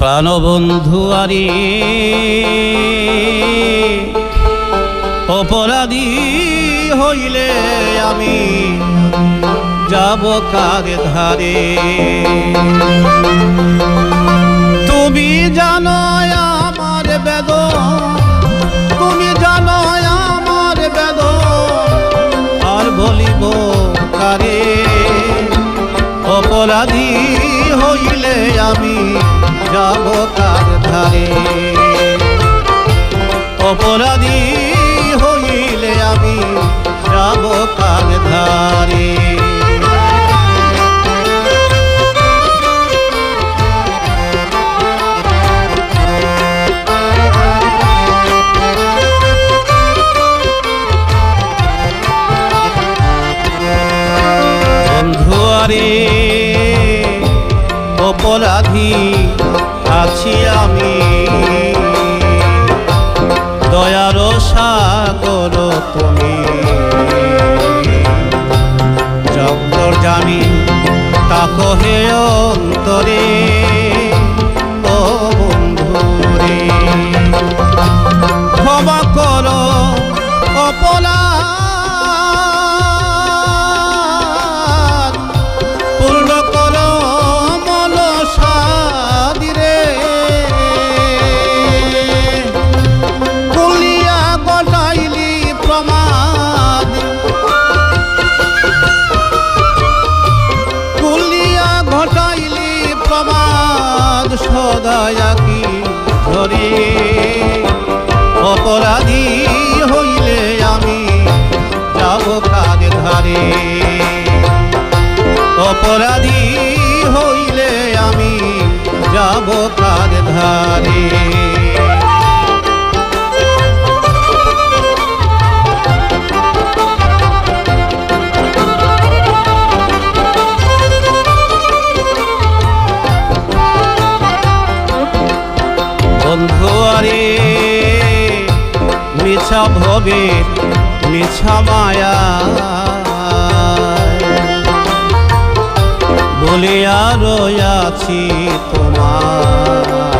প্রাণবন্ধু আরে, অপরাধী হইলে আমি যাব কার ধারে? তুমি জানো আমার বেদন, তুমি জানো আমার বেদন, আর বলিব কারে? অপরাধী হইলে আমি যাব কার ধারে। অপরাধী হইলে আমি যাব কার ধারে। অপরাধী আছি আমি। দয়ার সাগর তুমি। জগদর জানি তাকো হে অন্তরে। প্রমাদ কি ধরে। অপরাধী হইলে আমি যাব কার ধারে। অপরাধী হইলে আমি যাব কার ধারে। বন্ধু আরে মিছা ভবে মিছা মায়া বলিয়া রয়াছি তোমার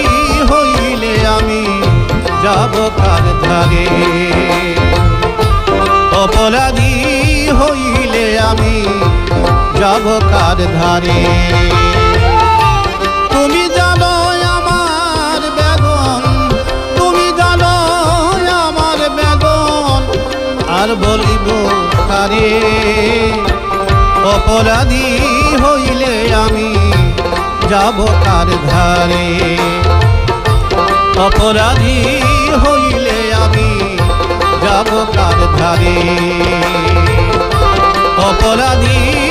যাব কার ধারে। অপরাধী হইলে আমি যাব কার ধারে। তুমি জানো আমার বেদন তুমি জানো আমার বেদন আর বলিব কারে? অপরাধী হইলে আমি যাব কার ধারে। অপরাধী যাব ধারে। অপরাধী